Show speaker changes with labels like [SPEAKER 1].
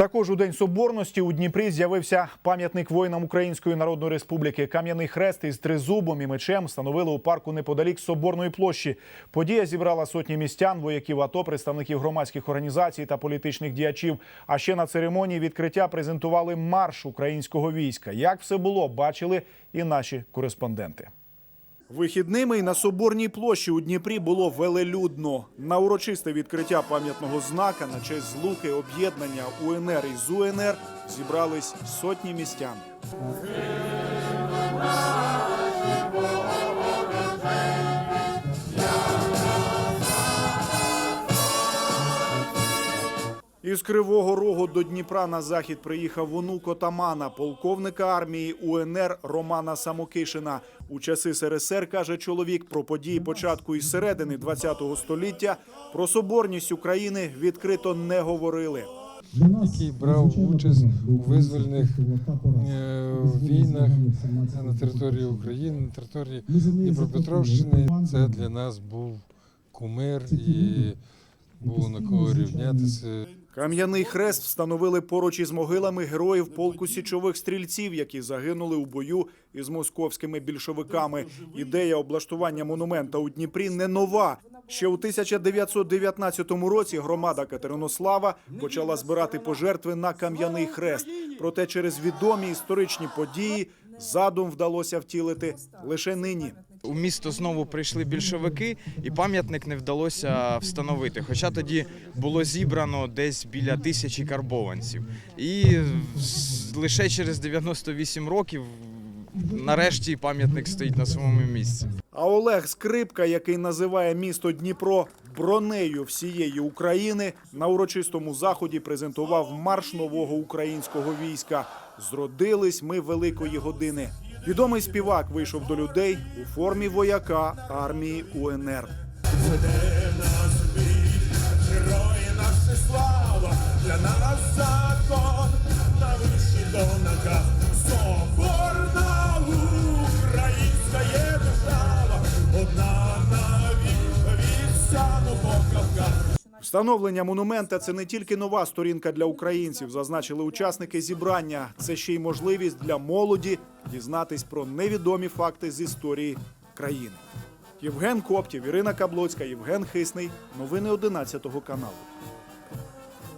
[SPEAKER 1] Також у День Соборності у Дніпрі з'явився пам'ятник воїнам Української Народної Республіки. Кам'яний хрест із тризубом і мечем встановили у парку неподалік Соборної площі. Подія зібрала сотні містян, вояків АТО, представників громадських організацій та політичних діячів. А ще на церемонії відкриття презентували марш українського війська. Як все було, бачили і наші кореспонденти. Вихідними й на Соборній площі у Дніпрі було велелюдно. На урочисте відкриття пам'ятного знака на честь злуки об'єднання УНР і ЗУНР зібрались сотні містян. Із Кривого Рогу до Дніпра на захід приїхав онук отамана, полковника армії УНР Романа Самокишина. У часи СРСР каже чоловік про події початку і середини ХХ століття. Про соборність України відкрито не говорили.
[SPEAKER 2] який брав участь у визвольних е, війнах на території України, на території Дніпропетровщини. Це для нас був кумир і було на кого рівнятися.
[SPEAKER 1] Кам'яний хрест встановили поруч із могилами героїв полку січових стрільців, які загинули у бою із московськими більшовиками. Ідея облаштування монумента у Дніпрі не нова. Ще у 1919 році громада Катеринослава почала збирати пожертви на кам'яний хрест. Проте через відомі історичні події задум вдалося втілити лише нині.
[SPEAKER 3] У місто знову прийшли більшовики, і пам'ятник не вдалося встановити. Хоча тоді було зібрано десь біля тисячі карбованців. І лише через 98 років нарешті пам'ятник стоїть на своєму місці.
[SPEAKER 1] А Олег Скрипка, який називає місто Дніпро бронею всієї України, на урочистому заході презентував марш нового українського війська. Зродились ми великої години. Відомий співак вийшов до людей у формі вояка армії УНР. Встановлення монумента це не тільки нова сторінка для українців, зазначили учасники зібрання. Це ще й можливість для молоді дізнатись про невідомі факти з історії країни. Євген Коптів, Ірина Каблоцька, Євген Хисний. Новини 11 каналу.